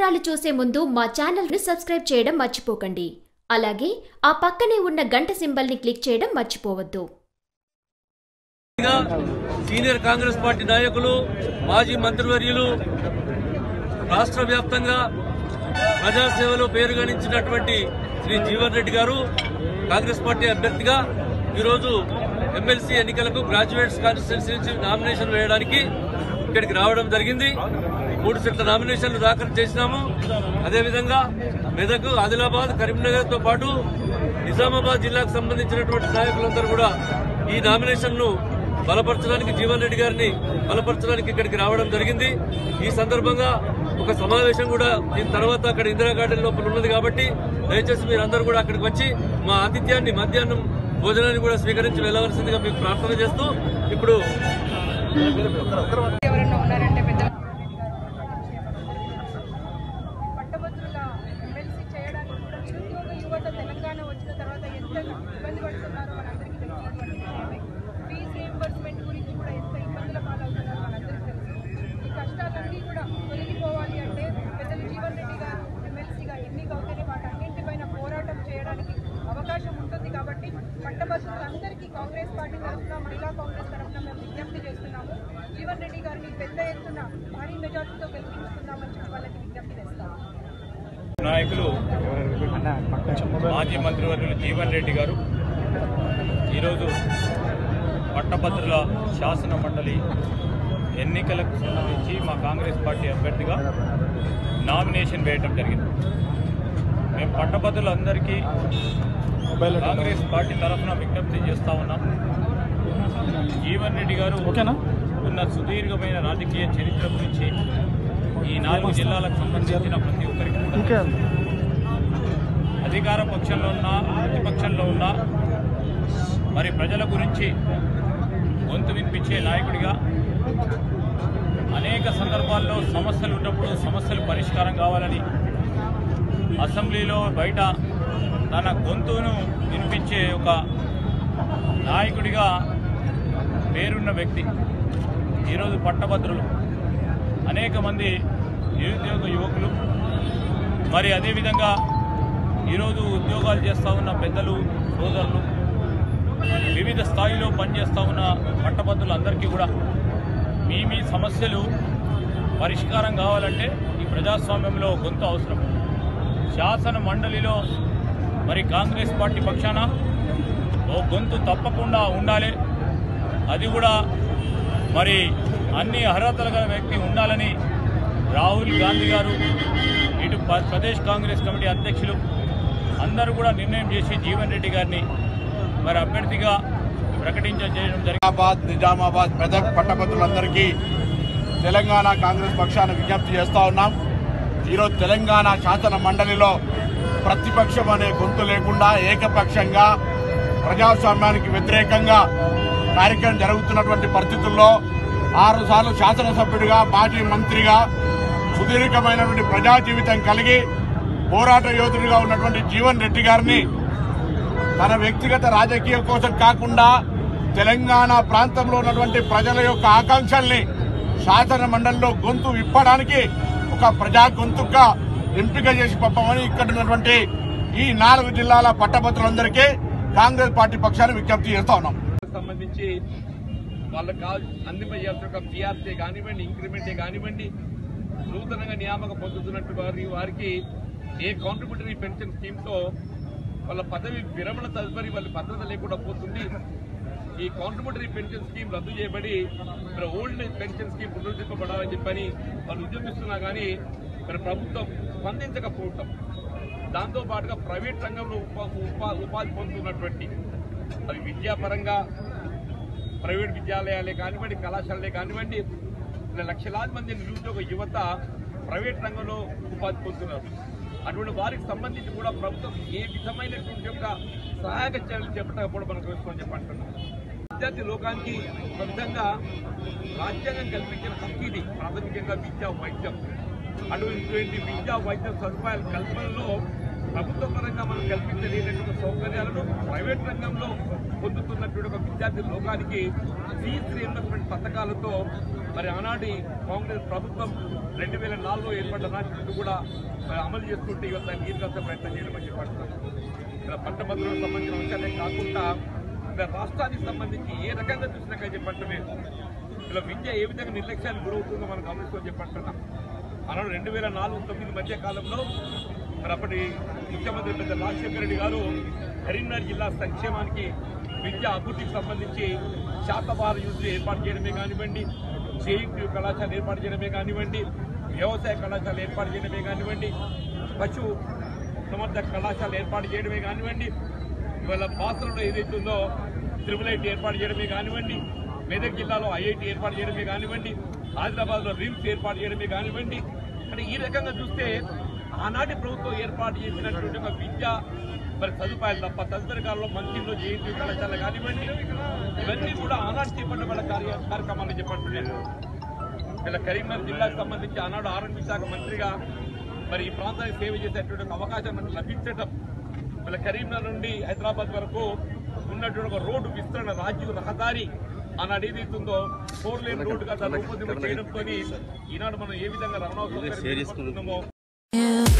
వివరాలు చూసే ముందు మా ఛానల్ను సబ్స్క్రైబ్ చేయడం మర్చిపోకండి. అలాగే ఆ పక్కనే ఉన్న గంట సింబల్ని క్లిక్ చేయడం మర్చిపోవద్దు. సీనియర్ కాంగ్రెస్ పార్టీ నాయకులు మాజీ మంత్రివర్యులు రాష్ట్ర వ్యాప్తంగా ప్రజాసేవలో పేరు గణించినటువంటి శ్రీ జీవన్ రెడ్డి గారు కాంగ్రెస్ పార్టీ అభ్యర్థిగా ఈరోజు ఎమ్మెల్సీ ఎన్నికలకు గ్రాడ్యుయేట్స్ కాన్స్టిట్యున్సీ నామినేషన్ వేయడానికి ఇక్కడికి రావడం జరిగింది. మూడు సెట్ల నామినేషన్లు దాఖలు చేసినాము. అదేవిధంగా మెదక్ ఆదిలాబాద్ కరీంనగర్తో పాటు నిజామాబాద్ జిల్లాకు సంబంధించినటువంటి నాయకులందరూ కూడా ఈ నామినేషన్ను బలపరచడానికి జీవన్ రెడ్డి గారిని బలపరచడానికి ఇక్కడికి రావడం జరిగింది. ఈ సందర్భంగా ఒక సమావేశం కూడా దీని తర్వాత అక్కడ ఇందిరా గార్డెన్ లోపల ఉన్నది కాబట్టి దయచేసి మీరందరూ కూడా అక్కడికి వచ్చి మా ఆతిథ్యాన్ని మధ్యాహ్నం భోజనాన్ని కూడా స్వీకరించి వెళ్ళవలసిందిగా మీకు ప్రార్థన చేస్తూ ఇప్పుడు ఎవరన్నా ఉన్నారంటే పెద్ద పట్టభద్రుల ఎమ్మెల్సీ చేయడానికి కూడా తర్వాత తెలంగాణ వచ్చిన తర్వాత ఎంత ఇబ్బంది పడుతున్నారో మనందరికీ తెలిసినటువంటి విషయమే ఫీజు రీఎంబర్స్మెంట్ గురించి కూడా ఎంత ఇబ్బందుల పాలవుతున్నారో వాళ్ళందరికీ తెలుసు. ఈ కష్టాలన్నీ కూడా తొలగిపోవాలి అంటే పెద్దలు జీవన్ రెడ్డి గారు ఎమ్మెల్సీగా ఎన్నిక అవుతేనే వాటన్నింటిపైన పోరాటం చేయడానికి అవకాశం ఉంటుంది కాబట్టి పట్టభద్రులందరికీ కాంగ్రెస్ పార్టీ తరఫున మహిళా కాంగ్రెస్ తరఫున మేము విజ్ఞప్తి చేస్తున్నాము. జీవన్ రెడ్డి గారిని పెద్ద ఎత్తున భారీ మెజార్టీతో గెలిపించుకుందామని చెప్పి వాళ్ళకి విజ్ఞప్తి చేస్తాము. నాయకులు మాజీ మంత్రివర్యులు జీవన్ రెడ్డి గారు ఈరోజు పట్టభద్రుల శాసన మండలి ఎన్నికలకు సంబంధించి మా కాంగ్రెస్ పార్టీ అభ్యర్థిగా నామినేషన్ వేయటం జరిగింది. మేము పట్టభద్రులందరికీ కాంగ్రెస్ పార్టీ తరఫున విజ్ఞప్తి చేస్తా ఉన్నాం. జీవన్ రెడ్డి గారు ఉన్న సుదీర్ఘమైన రాజకీయ చరిత్ర గురించి నాలుగు జిల్లాలకు సంబంధించిన ప్రతి ఒక్కరికి కూడా అధికార పక్షంలో ఉన్నా ప్రతిపక్షంలో ఉన్నా మరి ప్రజల గురించి గొంతు వినిపించే నాయకుడిగా అనేక సందర్భాల్లో సమస్యలు ఉన్నప్పుడు సమస్యలు పరిష్కారం కావాలని అసెంబ్లీలో బయట తన గొంతును వినిపించే ఒక నాయకుడిగా పేరున్న వ్యక్తి ఈరోజు పట్టభద్రులు. అనేక మంది నిరుద్యోగ యువకులు. మరి అదేవిధంగా ఈరోజు ఉద్యోగాలు చేస్తూ ఉన్న పెద్దలు సోదరులు వివిధ స్థాయిలో పనిచేస్తూ ఉన్న పట్టభద్రులందరికీ కూడా మీ మీ సమస్యలు పరిష్కారం కావాలంటే ఈ ప్రజాస్వామ్యంలో గొంతు అవసరం. శాసన మండలిలో మరి కాంగ్రెస్ పార్టీ పక్షాన ఓ గొంతు తప్పకుండా ఉండాలి. అది కూడా మరి అన్ని అర్హతలు గల వ్యక్తి ఉండాలని రాహుల్ గాంధీ గారు ఇటు ప- ప్రదేశ్ కాంగ్రెస్ కమిటీ అధ్యక్షులు అందరూ కూడా నిర్ణయం చేసి జీవన్ రెడ్డి గారిని మరి అభ్యర్థిగా ప్రకటించడం జరిగింది. నిజామాబాద్ మెదక్ పట్టభద్రులందరికీ తెలంగాణ కాంగ్రెస్ పక్షాన్ని విజ్ఞప్తి చేస్తా ఉన్నాం. ఈరోజు తెలంగాణ శాసన మండలిలో ప్రతిపక్షం అనే గొంతు లేకుండా ఏకపక్షంగా ప్రజాస్వామ్యానికి వ్యతిరేకంగా కార్యక్రమం జరుగుతున్నటువంటి పరిస్థితుల్లో ఆరు సార్లు శాసనసభ్యుడిగా మాజీ మంత్రిగా సుదీర్ఘమైనటువంటి ప్రజా జీవితం కలిగి పోరాట యోధుడిగా ఉన్నటువంటి జీవన్ రెడ్డి గారిని తన వ్యక్తిగత రాజకీయం కోసం కాకుండా తెలంగాణ ప్రాంతంలో ఉన్నటువంటి ప్రజల యొక్క ఆకాంక్షల్ని శాసన మండలిలో గొంతు విప్పడానికి ఒక ప్రజా గొంతుగా ఎంపిక చేసి పంపమని ఇక్కడ ఉన్నటువంటి ఈ నాలుగు జిల్లాల పట్టభద్రులందరికీ కాంగ్రెస్ పార్టీ పక్షాన్ని విజ్ఞప్తి చేస్తా ఉన్నాం. సంబంధించి వాళ్ళకి అందింపజేయాల్సిన ఒక పిఆర్సీ కానివ్వండి ఇంక్రిమెంటే కానివ్వండి నూతనంగా నియామకం పొందుతున్నట్టు వారి వారికి ఏ కాంట్రిబ్యూటరీ పెన్షన్ స్కీమ్తో వాళ్ళ పదవి విరమణ తదుపరి వాళ్ళ భద్రత లేకుండా పోతుంది. ఈ కాంట్రిబ్యూటరీ పెన్షన్ స్కీమ్ రద్దు చేయబడి మరి ఓల్డ్ పెన్షన్ స్కీమ్ పునరుద్ధరింపబడాలని చెప్పని వాళ్ళు ఉద్యమిస్తున్నా కానీ మరి ప్రభుత్వం స్పందించకపోవటం. దాంతో పాటుగా ప్రైవేట్ రంగంలో ఉపా ఉపా- ఉపాధి పొందుతున్నటువంటి అవి విద్యాపరంగా ప్రైవేట్ విద్యాలయాలే కానివ్వండి కళాశాలలే కానివ్వండి ఇలా లక్షలాది మంది నిరుద్యోగ యువత ప్రైవేట్ రంగంలో ఉపాధి పొందుతున్నారు. అటువంటి వారికి సంబంధించి కూడా ప్రభుత్వం ఏ విధమైనటువంటి యొక్క సహాయక చర్యలు చేపట్టకపోవడం మనం చూసుకొని చెప్పంటున్నాం విద్యార్థి లోకానికి ఒక విధంగా రాజ్యాంగం కల్పించిన హక్కు ఇది ప్రాథమికంగా విద్యా వైద్యం. అటువంటి విద్యా వైద్య సదుపాయాల కల్పనలో ప్రభుత్వ పరంగా మనం కల్పించలేనటువంటి సౌకర్యాలను ప్రైవేట్ రంగంలో పొందుతున్నటువంటి ఒక విద్యార్థి లోకానికి ఫీజు రియంబర్స్మెంట్ పథకాలతో మరి ఆనాటి కాంగ్రెస్ ప్రభుత్వం రెండు వేల నాలుగులో ఏర్పడ్డ నాటి నుండి కూడా మరి అమలు చేస్తుంటే ఇవాళ దాన్ని నీరుగాల్చే ప్రయత్నం చేయడం చెప్పంటున్నాను ఇక్కడ పట్టభద్రులకు సంబంధించిన అంశాలే కాకుండా ఇక్కడ రాష్ట్రానికి సంబంధించి ఏ రకంగా చూసినాక కానీ చెప్పట్లేదు ఇలా విద్య ఏ విధంగా నిర్లక్ష్యానికి గురవుతుందో మనం గమనించుకొని చెప్పంటున్నాం. మనం రెండు వేల నాలుగు తొమ్మిది మధ్య కాలంలో మరి అప్పటి ముఖ్యమంత్రి పెద్ద రాజశేఖర రెడ్డి గారు కరీంనగర్ జిల్లా సంక్షేమానికి విద్య అభివృద్ధికి సంబంధించి శాతభార యూనిట్లు ఏర్పాటు చేయడమే కానివ్వండి జేఎన్టీ కళాశాల ఏర్పాటు చేయడమే కానివ్వండి వ్యవసాయ కళాశాల ఏర్పాటు చేయడమే కానివ్వండి పశు సమర్థ కళాశాల ఏర్పాటు చేయడమే కానివ్వండి ఇవాళ బాసరలో ఏదైతే ఉందో త్రిపుల్ ఐటీ ఏర్పాటు చేయడమే కానివ్వండి మెదక్ జిల్లాలో ఐఐటి ఏర్పాటు చేయడమే కానివ్వండి ఆదిలాబాద్లో రిమ్స్ ఏర్పాటు చేయడమే కానివ్వండి. అంటే ఈ రకంగా చూస్తే ఆనాటి ప్రభుత్వం ఏర్పాటు చేసినటువంటి ఒక విద్య మరి సదుపాయాలు తప్ప తదుపరి కాలంలో మంత్రిలో జేఎన్టీ కళాశాల కానివ్వండి ఇవన్నీ కూడా ఆనాటి చేపట్టబడ్డ కార్య కార్యక్రమాలు చెప్పంటున్నారు ఇలా కరీంనగర్ జిల్లాకు సంబంధించి ఆనాడు ఆరోగ్య శాఖ మంత్రిగా మరి ఈ ప్రాంతానికి సేవ చేసేటువంటి ఒక అవకాశం మనకు లభించడం ఇలా కరీంనగర్ నుండి హైదరాబాద్ వరకు ఉన్నటువంటి ఒక రోడ్డు విస్తరణ రాజీవ్ రహదారి ఆనాడు ఏదైతుందో ఫోర్ లేన్ రోడ్డుగా దాన్ని చేయడంతో ఈనాడు మనం ఏ విధంగా రవాణా సౌకర్యం Yeah.